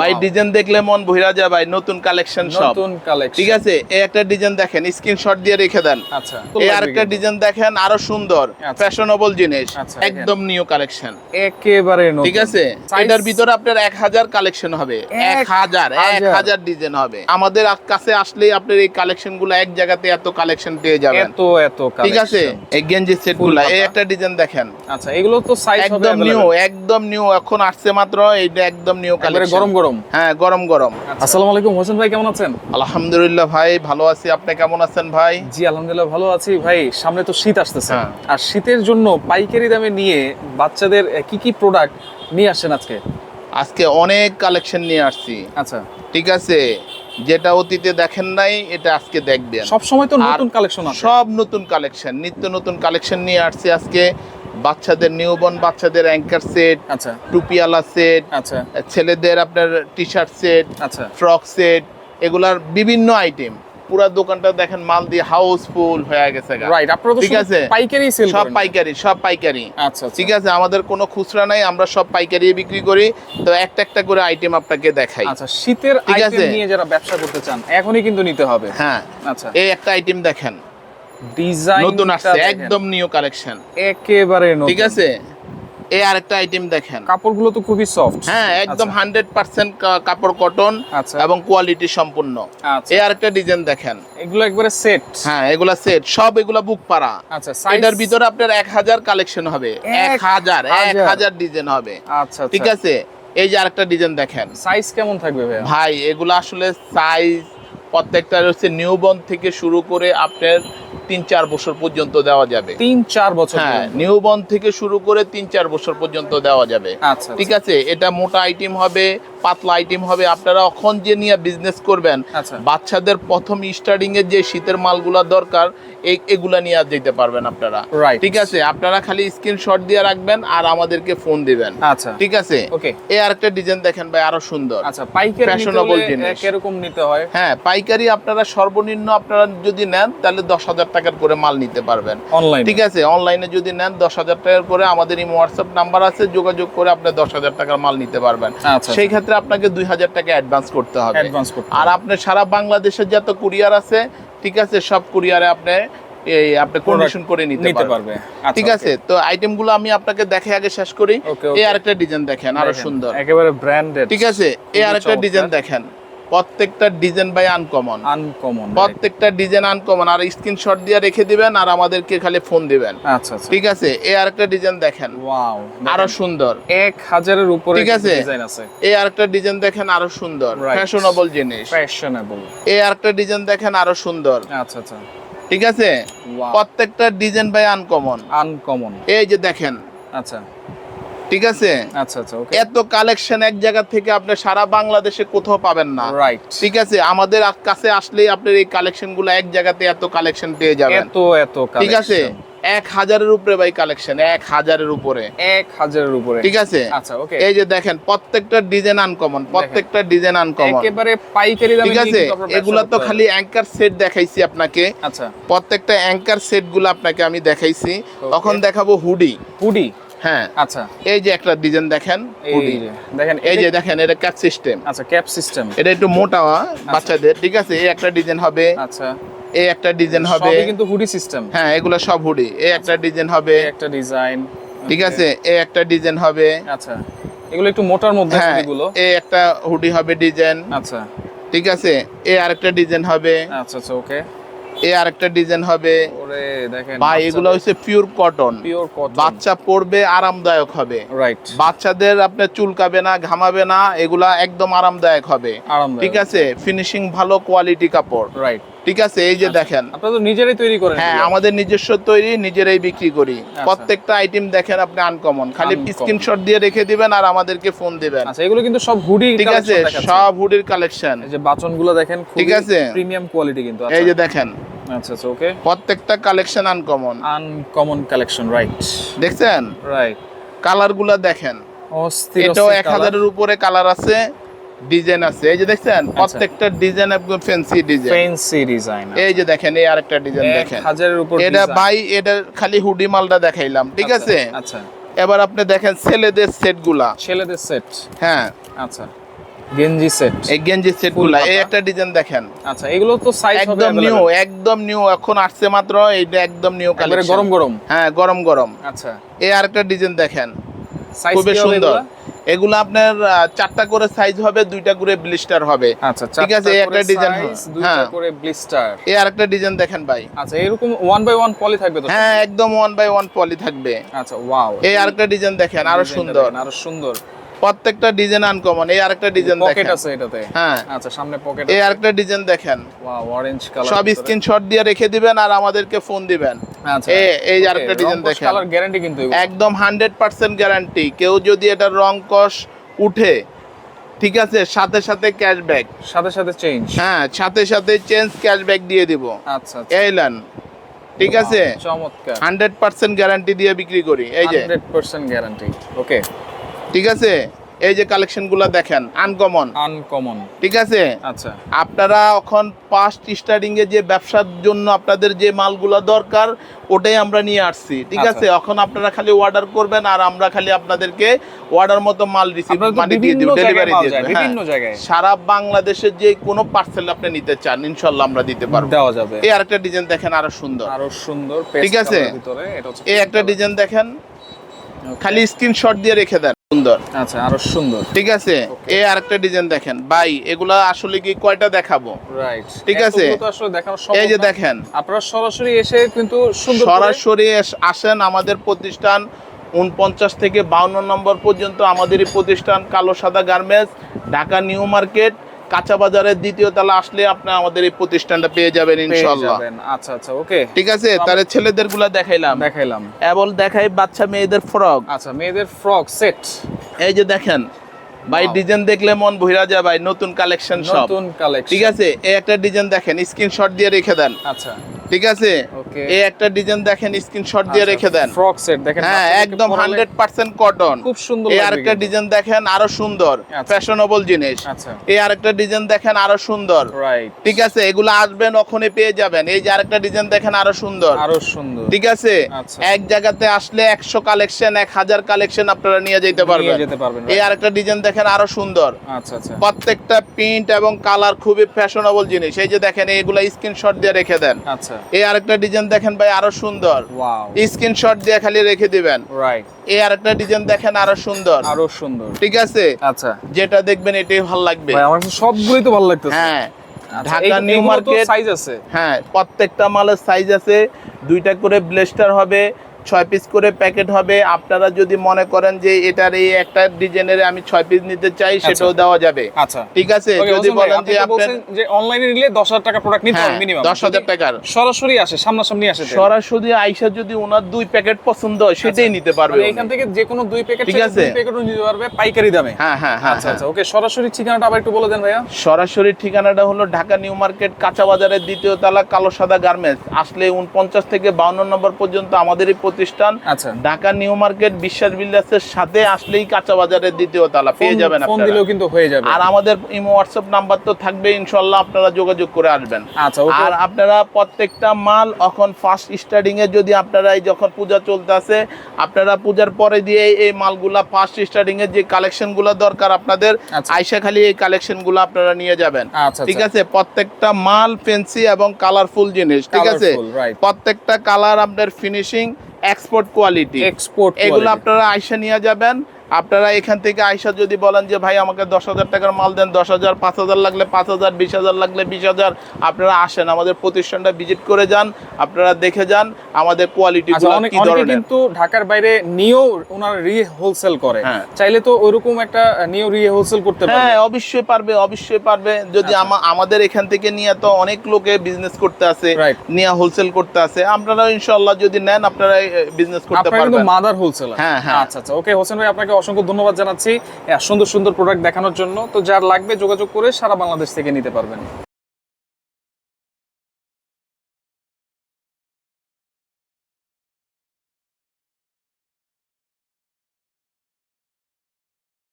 ভাই ডিজাইন দেখলে মন ভইরা যায় ভাই নতুন কালেকশন সব। নতুন কালেকশন ঠিক আছে? এই একটা ডিজাইন দেখেন স্ক্রিনশট দিয়ে রেখে দেন। আচ্ছা এই আরেকটা ডিজাইন দেখেন আরও সুন্দর আচ্ছা। ফ্যাশনেবল জিনিস আচ্ছা, একদম নিউ কালেকশন একেবারে নতুন। ঠিক আছে? এটার ভিতরে আপনার এক হাজার কালেকশন হবে। এক এক হাজার এক হাজার। হাজার ডিজাইন হবে। আমাদের কাছে আসলেই আপনার এই কালেকশনগুলো এক জায়গাতে এত কালেকশন পেয়ে যাবেন। এত এত ঠিক আছে? এই গেঞ্জি সেটগুলা এই একটা ডিজাইন দেখেন। আচ্ছা এগুলো তো সাইজ হবে একদম নিউ একদম নিউ এখন আসছে মাত্র এইটা একদম নিউ কালেকশন গরম গরম। হ্যাঁ গরম গরম। আসসালামু আলাইকুম হোসেন ভাই কেমন আছেন? আলহামদুলিল্লাহ ভাই ভালো আছি। আপনি কেমন আছেন ভাই? জি আলহামদুলিল্লাহ ভালো আছি। ভাই সামনে তো শীত আসতেছে। হ্যাঁ। আর শীতের জন্য পাইকারি দামে নিয়ে বাচ্চাদের কি কি প্রোডাক্ট নিয়ে আসেন আজকে? আজকে অনেক কালেকশন নিয়ে আসছি। আচ্ছা। ঠিক আছে? যেটা অতীতে দেখেন নাই এটা আজকে দেখবেন। সব সময় তো নতুন কালেকশন সব নতুন কালেকশন নিত্য নতুন কালেকশন নিয়ে আসছি আজকে। বাচ্চাদের নিউবর্ন বাচ্চাদের অ্যাঙ্কার সেট আচ্ছা। টুপিয়ালা সেট আচ্ছা। ছেলেদের আপনার টি শার্ট সেট আচ্ছা। ফ্রক সেট এগুলার বিভিন্ন আইটেম পুরা দোকানটা দেখেন মাল দিয়ে হাউসফুল হয়ে গেছে রাইট আপনারা তো ঠিক আছে। পাইকারি সেল সব পাইকারি সব পাইকারি। আচ্ছা আচ্ছা। ঠিক আছে? আমাদের কোনো খুচরা নাই আমরা সব পাইকারি বিক্রি করি। তো একটা একটা করে আইটেম আপনাকে দেখাই। আচ্ছা শীতের আইটেম নিয়ে যারা ব্যবসা করতে চান এখনই কিন্তু নিতে হবে। হ্যাঁ। আচ্ছা। এই একটা আইটেম দেখেন। ডিজাইন নতুন আসছে একদম নিউ কালেকশন একেবারে নতুন। ঠিক আছে? এই আরেকটা আইটেম দেখেন। কাপড়গুলো তো খুবই সফট হ্যাঁ একদম হান্ড্রেড পার্সেন্ট কাপড় কটন আচ্ছা। এবং কোয়ালিটি সম্পূর্ণ। আচ্ছা। এই আরেকটা ডিজাইন দেখেন। এগুলো একবারে সেট হ্যাঁ এগুলা সেট সব এগুলা বুক পারা আচ্ছা এটার ভিতরে আপনার এক হাজার কালেকশন হবে। এক হাজার এক হাজার। ডিজাইন হবে। আচ্ছা ঠিক আছে? এই যে আরেকটা ডিজাইন দেখেন। সাইজ কেমন থাকবে ভাই এগুলো আসলে সাইজ প্রত্যেকটা হচ্ছে নিউবর্ন থেকে শুরু করে আপনার তিন চার বছর পর্যন্ত দেওয়া যাবে। তিন চার বছর হ্যাঁ নিউ নিউবর্ন থেকে শুরু করে তিন চার বছর পর্যন্ত দেওয়া যাবে। আচ্ছা ঠিক আছে? এটা মোটা আইটেম হবে পাতলা আইটেম হবে আপনারা এখন যে নিয়ে বিজনেস করবেন আচ্ছা। বাচ্চাদের প্রথম স্টার্টিং এর যে শীতের মালগুলা দরকার এই এগুলা নিয়ে যেতে পারবেন আপনারা। ঠিক আছে? আপনারা খালি স্ক্রিনশট দিয়ে রাখবেন আর আমাদেরকে ফোন দিবেন। আচ্ছা। ঠিক আছে? ওকে এই আরেকটা ডিজাইন দেখেন ভাই আরও সুন্দর। আচ্ছা পাইকারি হলে জিনিস। কীরকম নিতে হয়? হ্যাঁ পাইকারি আপনারা সর্বনিম্ন আপনারা যদি নেন তাহলে দশ হাজার টাকার করে মাল নিতে পারবেন। অনলাইন ঠিক আছে? অনলাইনে যদি নেন দশ হাজার টাকার করে আমাদের এই হোয়াটসঅ্যাপ নাম্বার আছে যোগাযোগ করে আপনি দশ হাজার টাকার মাল নিতে পারবেন। আচ্ছা। সেই ক্ষেত্রে আপনাকে দুই হাজার টাকা অ্যাডভান্স করতে হবে। আর আপনার সারা বাংলাদেশের যত কুরিয়ার আছে ঠিক আছে সব কুরিয়ারে আপনি এই আপনি কন্ডিশন করে নিতে পারবে। আচ্ছা, ঠিক আছে তো আইটেমগুলো আমি আপনাকে দেখে আগে শেষ করি. এই আরেকটা ডিজাইন দেখেন আরও সুন্দর। একেবারে ব্র্যান্ডেড ঠিক আছে এই আরেকটা ডিজাইন দেখেন। প্রত্যেকটা ডিজাইন বাই আনকমন আনকমন প্রত্যেকটা ডিজাইন আনকমন আর স্ক্রিনশট দিয়ে রেখে দিবেন আর আমাদেরকে খালি ফোন দিবেন। আচ্ছা আচ্ছা। ঠিক আছে? এই আরেকটা ডিজাইন দেখেন। ওয়াও আরও সুন্দর। এক হাজারের উপরে ঠিক আছে। ডিজাইন আছে। এই আরেকটা ডিজাইন দেখেন আরও সুন্দর. ফ্যাশনেবল জিনিস। ফ্যাশনেবল এই আরেকটা ডিজাইন দেখেন আরও সুন্দর। আচ্ছা আচ্ছা। ঠিক আছে? প্রত্যেকটা ডিজাইন বাই আনকমন আনকমন এই যে দেখেন। আচ্ছা। ঠিক আছে? আচ্ছা আচ্ছা ওকে এত কালেকশন এক জায়গা থেকে আপনি সারা বাংলাদেশে কোথাও পাবেন না। রাইট ঠিক আছে? আমাদের কাছে আসলেই আপনার এই কালেকশনগুলো এক জায়গাতে এত কালেকশন পেয়ে যাবেন। এত এত ঠিক আছে? এক হাজারের উপরে ভাই কালেকশন এক হাজারের উপরে। এক হাজারের উপরে। ঠিক আছে? আচ্ছা ওকে এই যে দেখেন প্রত্যেকটা ডিজাইন আনকমন প্রত্যেকটা ডিজাইন আনকমন একেবারে পাইকারি দামে ঠিক আছে? এগুলা তো খালি অ্যাঙ্কার সেট দেখাইছি আপনাকে। আচ্ছা। প্রত্যেকটা অ্যাঙ্কার সেটগুলো আপনাকে আমি দেখাইছি। তখন দেখাবো হুডি হুডি হ্যাঁ। আচ্ছা। এই যে একটা ডিজাইন দেখেন দেখেন এই যে দেখেন এটা ক্যাট সিস্টেম আচ্ছা ক্যাপ সিস্টেম এটা একটু মোটা বাচ্চাদের ঠিক আছে? এই একটা ডিজাইন হবে। আচ্ছা। এই একটা ডিজাইন হবে। কিন্তু হুডি সিস্টেম হ্যাঁ এগুলো সব হুডি এই একটা ডিজাইন হবে। একটা ডিজাইন ঠিক আছে? এই একটা ডিজাইন হবে। আচ্ছা। এগুলো একটু মোটার মধ্যে হ্যাঁ এগুলো। এই একটা হুডি হবে ডিজাইন আচ্ছা। ঠিক আছে? এই আরেকটা ডিজাইন হবে। আচ্ছা আচ্ছা ওকে এই আরেকটা ডিজাইন হবে। ওরে দেখেন বা এগুলো হচ্ছে পিওর কটন পিওর কটন বাচ্চা পরবে আরামদায়ক হবে। রাইট বাচ্চাদের আপনার চুলকাবে না ঘামাবে না এগুলা একদম আরামদায়ক হবে। ঠিক আছে? ফিনিশিং ভালো কোয়ালিটি কাপড়। রাইট ঠিক আছে এই যে দেখেন। আপনারা তো নিজেরাই তৈরি করেন হ্যাঁ আমাদের নিজস্ব তৈরি নিজেরাই বিক্রি করি। প্রত্যেকটা আইটেম দেখেন আপনি আনকমন খালি স্ক্রিনশট দিয়ে রেখে দিবেন আর আমাদেরকে ফোন দিবেন। আচ্ছা এগুলো কিন্তু সব হুডি ঠিক আছে সব হুডির কালেকশন এই যে বাচনগুলো দেখেন ঠিক আছে। প্রিমিয়াম কোয়ালিটি কিন্তু এই যে দেখেন। আচ্ছা আচ্ছা ওকে প্রত্যেকটা collection uncommon uncommon collection right দেখছেন? রাইট কালারগুলা দেখেন। অস্থির এটাও এক হাজারের উপরে কালার আছে। ডিজাইন আছে। এই যে দেখছেন আচ্ছা। প্রত্যেকটা ডিজাইন একদম ফ্যান্সি ডিজাইন। ফ্যান্সি ডিজাইন এই যে দেখেন এই আরেকটা ডিজাইন দেখেন। হাজারের উপর এটা ভাই এটা খালি হুডি মালটা দেখাইলাম ঠিক আচ্ছা, আছে? আচ্ছা। এবার আপনি দেখেন ছেলেদের সেটগুলা ছেলেদের সেট হ্যাঁ। আচ্ছা। গেঞ্জি সেট এই গেঞ্জি সেটগুলা এই একটা ডিজাইন দেখেন। আচ্ছা এগুলো তো সাইজ হবে একদম নিউ একদম নিউ এখন আসছে মাত্র এইটা একদম নিউ কালেকশন গরম গরম। হ্যাঁ গরম গরম। আচ্ছা। এই আরেকটা ডিজাইন দেখেন। খুবই সুন্দর। এগুলা? আপনার চারটা করে সাইজ হবে দুইটা করে ব্লিস্টার হবে। আচ্ছা ঠিক আছে, এই একটা ডিজাইন দুইটা হ্যাঁ। করে ব্লিস্টার এই আরেকটা ডিজাইন দেখেন ভাই। আচ্ছা এরকম ওয়ান বাই ওয়ান পলি থাকবে তো হ্যাঁ একদম ওয়ান বাই ওয়ান পলি থাকবে। আচ্ছা ওয়াও এই আরেকটা ডিজাইন দেখেন আরও সুন্দর। আরও সুন্দর। প্রত্যেকটা ডিজাইন আনকমন এই আরেকটা ডিজাইন পকেট আছে এটাতে। হ্যাঁ। আচ্ছা সামনে পকেট এই আরেকটা ডিজাইন দেখেন। ওয়াও অরেঞ্জ কালার সব স্ক্রিনশট দিয়ে রেখে দিবেন আর আমাদেরকে ফোন দিবেন। এই এই যে আরেকটা ডিজাইন দেখেন। কালার গ্যারান্টি কিন্তু একদম হান্ড্রেড পার্সেন্ট গ্যারান্টি কেউ যদি এটা রং কষ উঠে ঠিক আছে সাথে সাথে ক্যাশব্যাক সাথে সাথে চেঞ্জ হ্যাঁ সাথে সাথে চেঞ্জ ক্যাশব্যাক দিয়ে দিব। আচ্ছা আচ্ছা। এইলেন ঠিক আছে? চমৎকার। হান্ড্রেড পার্সেন্ট গ্যারান্টি দিয়ে বিক্রি করি। এই যে। 100% গ্যারান্টি ওকে ঠিক আছে? এই যে কালেকশনগুলা দেখেন আনকমন আনকমন ঠিক আছে? আচ্ছা। আপনারা এখন ফার্স্ট স্টার্টিং এ যে ব্যবসার জন্য আপনাদের যে মালগুলো দরকার ওটাই আমরা নিয়ে আসছি। ঠিক আচ্ছা। আছে? এখন আপনারা খালি অর্ডার করবেন আর আমরা খালি আপনাদেরকে অর্ডার মতো মাল রিসিভ মানে দিয়ে দিব ডেলিভারি দিয়ে দেব বিভিন্ন জায়গায়। সারা বাংলাদেশের যে কোনো পার্সেল আপনি নিতে চান ইনশাল্লাহ আমরা দিতে পারব। দেওয়া যাবে। এই আরেকটা ডিজাইন দেখেন আরও সুন্দর। আরও সুন্দর ঠিক আছে। এটা হচ্ছে এই একটা ডিজাইন দেখেন. খালি স্ক্রিনশট দিয়ে রেখে দেন। সুন্দর। আচ্ছা আরও সুন্দর। ঠিক আছে? এই আরেকটা ডিজাইন দেখেন। ভাই এগুলা আসলে কি কয়টা দেখাবো? রাইট ঠিক আছে। এই যে দেখেন। আপনারা সরাসরি এসে কিন্তু সরাসরি আসেন আমাদের প্রতিষ্ঠান উনপঞ্চাশ থেকে বাউন্ন নম্বর পর্যন্ত আমাদের এই প্রতিষ্ঠান কালো সাদা গার্মেন্টস ঢাকা নিউ মার্কেট কাঁচা বাজারের দ্বিতীয় তলা আসলে আপনি আমাদের এই প্রতিষ্ঠানটা পেয়ে যাবেন ইনশাআল্লাহ। আচ্ছা আচ্ছা ওকে। ঠিক আছে তাহলে ছেলেদেরগুলা দেখাইলাম। দেখাইলাম। এবল দেখাই বাচ্চা মেয়েদের ফ্রক। আচ্ছা মেয়েদের ফ্রক সেট। এই যে দেখেন ভাই ডিজাইন দেখলে মন ভইরা যায় ভাই। নতুন কালেকশন সব। নতুন কালেকশন। ঠিক আছে এই একটা ডিজাইন দেখেন স্ক্রিনশট দিয়ে রেখে দেন। আচ্ছা। ঠিক আছে? এই একটা ডিজাইন দেখেন স্ক্রিনশট দিয়ে রেখে দেন। ফ্রক সেট দেখেন হ্যাঁ একদম পরালে হান্ড্রেড পার্সেন্ট কটন খুব সুন্দর এই আরেকটা ডিজাইন দেখেন আরও সুন্দর আচ্ছা। ফ্যাশনেবল জিনিস। আচ্ছা। এই আরেকটা ডিজাইন দেখেন আরও সুন্দর। রাইট ঠিক আছে এগুলো আসবেন ওখানে পেয়ে যাবেন। এই যে আরেকটা ডিজাইন দেখেন আরও সুন্দর। আরও সুন্দর। ঠিক আছে? আচ্ছা। এক জায়গাতে আসলে একশো কালেকশন এক হাজার কালেকশন আপনারা নিয়ে যেতে নিয়ে পারবেন। যেতে পারবেন এই আরেকটা ডিজাইন দেখেন আরও সুন্দর। আচ্ছা আচ্ছা। প্রত্যেকটা প্রিন্ট এবং কালার খুবই ফ্যাশনেবল জিনিস। এই যে দেখেন এগুলা স্ক্রিনশট দিয়ে রেখে দেন। আচ্ছা। এই আরেকটা ডিজাইন দেখেন ভাই আরও সুন্দর। স্ক্রিনশট দিয়ে খালি রেখে দিবেন। রাইট এই আরেকটা ডিজাইন দেখেন আরও সুন্দর। আরও সুন্দর। ঠিক আছে? আচ্ছা। যেটা দেখবেন এটাই ভালো লাগবে। আমার সবগুলোই তো ভালো লাগতেছে। হ্যাঁ। আচ্ছা, ঢাকা নিউ মার্কেট। সাইজ আছে। হ্যাঁ প্রত্যেকটা মালের সাইজ আছে। দুইটা করে ব্লেস্টার হবে। ছয় পিস করে প্যাকেট হবে। আপনারা যদি মনে করেন যে এটার এই একটা ডিজাইনের আমি ছয় পিস নিতে চাই সেটাও দেওয়া যাবে। আচ্ছা। ঠিক আছে? যদি বলেন যে তো আপনার যে অনলাইনে নিলে দশ হাজার টাকা প্রোডাক্ট নিতে হ্যাঁ হবে মিনিমাম দশ হাজার টাকার। সরাসরি আসে সামনাসামনি আসে সরাসরি আইসা যদি ওনার দুই প্যাকেট পছন্দ হয় সেটাই নিতে পারবে মানে এখান থেকে যে কোনো দুই প্যাকেট ঠিক আছে। দুই প্যাকেটও নিতে পারবে পাইকারি দামে। হ্যাঁ হ্যাঁ হ্যাঁ আচ্ছা হ্যাঁ। আচ্ছা ওকে সরাসরি ঠিকানাটা আবার একটু বলে দেন ভাইয়া। সরাসরি ঠিকানাটা হলো ঢাকা নিউ মার্কেট কাঁচা বাজারের দ্বিতীয় তলা কালো সাদা গার্মেন্টস। আসলে উনপঞ্চাশ থেকে বাউন্ন নম্বর পর্যন্ত আমাদের এই প্রতিষ্ঠান আচ্ছা। ঢাকা নিউ মার্কেট বিশ্বাস বিল্ডার্সের সাথে আসলেই কাঁচা বাজারের দ্বিতীয় তলা। পেয়ে যাবেন ফোন দিলেও কিন্তু হয়ে যাবে। আর আমাদের ইমো হোয়াটসঅ্যাপ নাম্বার তো থাকবে ইনশাল্লাহ আপনারা যোগাযোগ করে আসবেন। আচ্ছা আর আপনারা প্রত্যেকটা মাল এখন ফার্স্ট স্টার্টিং এ যদি আপনারা এই যখন পূজা চলতেছে আপনারা পূজার পরে দিয়ে এই মালগুলা ফার্স্ট স্টার্টিং এর যে কালেকশনগুলো দরকার আপনাদের আচ্ছা। আইসা খালি এই কালেকশনগুলো আপনারা নিয়ে যাবেন। আচ্ছা ঠিক আচ্ছা আছে? প্রত্যেকটা মাল ফেন্সি এবং কালারফুল জিনিস ঠিক আছে? প্রত্যেকটা কালার আপনার ফিনিশিং এক্সপোর্ট কোয়ালিটি এক্সপোর্ট এগুলো আপনারা আইসা নিয়ে যাবেন। আপনারা এখান থেকে আইসা যদি বলেন যে ভাই আমাকে দশ হাজার টাকার মাল দেন দশ হাজার পাঁচ হাজার লাগলে পাঁচ হাজার বিশ হাজার লাগলে বিশ হাজার আপনারা আসেন আমাদের প্রতিষ্ঠানটা ভিজিট করে যান আপনারা দেখে যান আমাদের কোয়ালিটি আচ্ছা কি ধরনের কিন্তু ঢাকার বাইরে নিয়েও ওনার রি হোলসেল করে হ্যাঁ। চাইলে তো ওইরকম একটা নিয়েও রি হোলসেল করতে পারবে হ্যাঁ অবশ্যই পারবে অবশ্যই পারবে যদি আচ্ছা। আমাদের এখান থেকে নিয়ে তো অনেক লোকে বিজনেস করতে আছে. নিয়ে হোলসেল করতে আছে আপনারা ইনশাল্লাহ যদি নেন আপনারা বিজনেস করতে পারবেন মাদার হোলসেলার হ্যাঁ, হ্যাঁ। আচ্ছা আচ্ছা ওকে হোসেন ভাই আপনাকে অসংখ্য ধন্যবাদ জানাচ্ছি। সুন্দর সুন্দর প্রোডাক্ট দেখানোর জন্য। তো যার লাগবে যোগাযোগ করে সারা বাংলাদেশ থেকে নিতে পারবেন।